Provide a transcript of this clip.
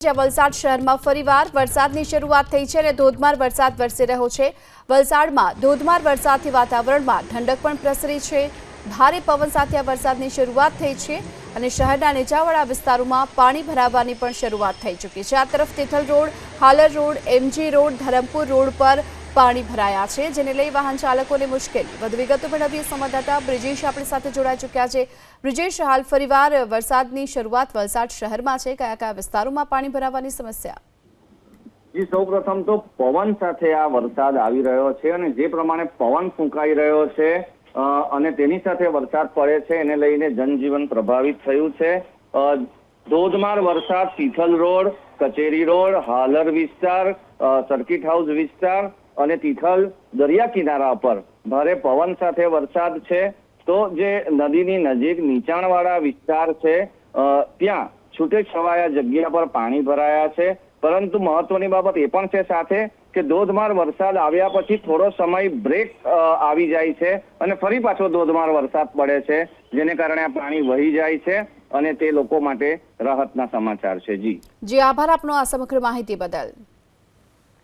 વલસાડ શહેરમાં ફરીવાર વરસાદની શરૂઆત થઈ છે અને ધોધમાર વરસાદ વરસી રહ્યો છે. વલસાડમાં ધોધમાર વરસાદથી વાતાવરણમાં ઠંડક પણ પ્રસરી છે. ભારે પવન સાથે આ વરસાદની શરૂઆત થઈ છે અને શહેરના નીચાવાળા વિસ્તારોમાં પાણી ભરાવાની પણ શરૂઆત થઈ ચૂકી છે. આ તરફ Tithal road, Halar road, MG road, Dharampur road પર પાણી ભરાયા છે, જેને લઈ વાહન ચાલકોને મુશ્કેલી. વધુ વિગતો મેળવીએ સંવાદદાતા બ્રિજેશ આપણી સાથે જોડાઈ ચૂક્યા છે. બ્રિજેશ, હાલ ફરીવાર વરસાદની શરૂઆત વલસાડ શહેરમાં છે. કયા કયા વિસ્તારોમાં પાણી ભરાવાની સમસ્યા? જી, સૌપ્રથમ તો પવન સાથે આ વરસાદ આવી રહ્યો છે અને જે પ્રમાણે પવન ફૂંકાઈ રહ્યો છે અને તેની સાથે વરસાદ પડે છે, એને લઈને જનજીવન પ્રભાવિત થયું છે. ધોધમાર વરસાદ, તિથલ રોડ, કચેરી રોડ, હાલર વિસ્તાર સર્કિટ હાઉસ વિસ્તાર અને તિથલ દરિયા કિનારા પર. ભારે પવન સાથે વરસાદ છે. તો જે નદીની નજીક નીચાણવાળા વિસ્તાર છે ત્યાં છૂટે છવાયા જગ્યા પર પાણી ભરાયા છે. પરંતુ મહત્વની બાબત એ પણ છે સાથે કે ધોધમાર વરસાદ આવ્યા પછી થોડો સમય બ્રેક આવી જાય છે અને ફરી પાછો ધોધમાર વરસાદ પડે છે, જેને કારણે આ પાણી વહી જાય છે અને તે લોકો માટે રાહતના સમાચાર છે. જી. જી, આભાર આપનો આ સમગ્ર માહિતી બદલ.